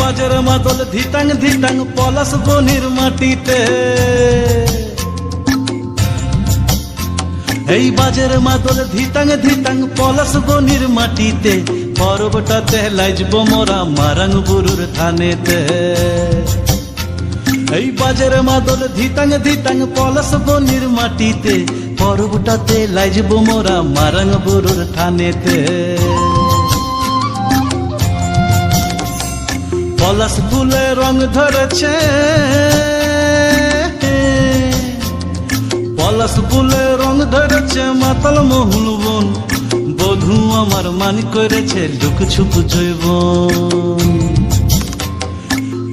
বাজার মাদল ধিতাং ধিতাং পলাশ বনির মাটিতে। এই বাজার মাদল ধিতাং ধিতাং পলাশ বনির মাটিতে পর্বটাতে লাইজব মোরা মারাং বুরুর থানেতে এই বাজার মাদল ধিতাং ধিতাং পলাশ বনির মাটিতে পর্বটাতে লাইজব মোরা মারাং বুরুর থানেতে পলাশ ফুলে রং ধরেছে। পলাশ ফুলে রং ধরেছে, মাতাল মহুল বন। বধু আমার মান করেছে লুক ছুপ জৈব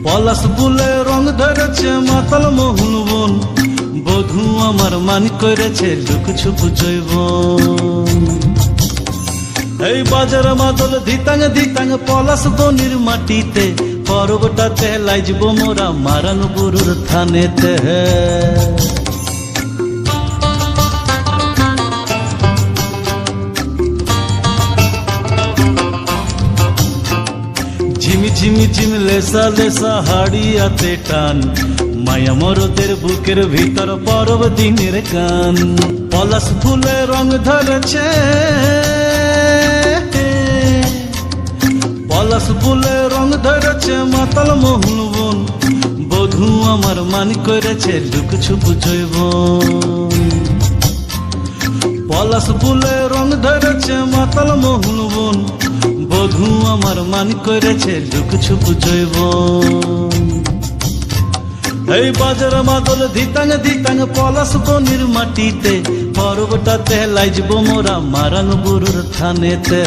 পলাশ ফুলে রং ধরেছে, মাতাল মহুল বন। বধু আমার মান করেছে লুক ছুপ জৈব এই বাজার মাদল ধিতাং ধিতাং, পলাশ বনির মাটিতে। পর্বটাতে লাইজব মোরা মারাং বুরুর থানেতে। ঝিমি ঝিমি ঝিম লেসা লেসা হাড়িয়াতে টান, মায়া মরদের বুকের ভিতর পরব দিনের গান। পলাশ ফুলে রং ধরেছে। পলাশ ফুলে রং ধরেছে মাতাল মহুল বন। বধু আমার মান করেছে লুক ছুপ জৈব পলাশ ফুলে রং ধরেছে মাতাল মহুল বন। বধু আমার মান করেছে লুক ছুপ জৈব এই বাজার মাদল ধিতাং ধিতাং পলাশ বনির মাটিতে। পর্বটাতে লাইজব মোরা মারাং বুরুর থানেতে।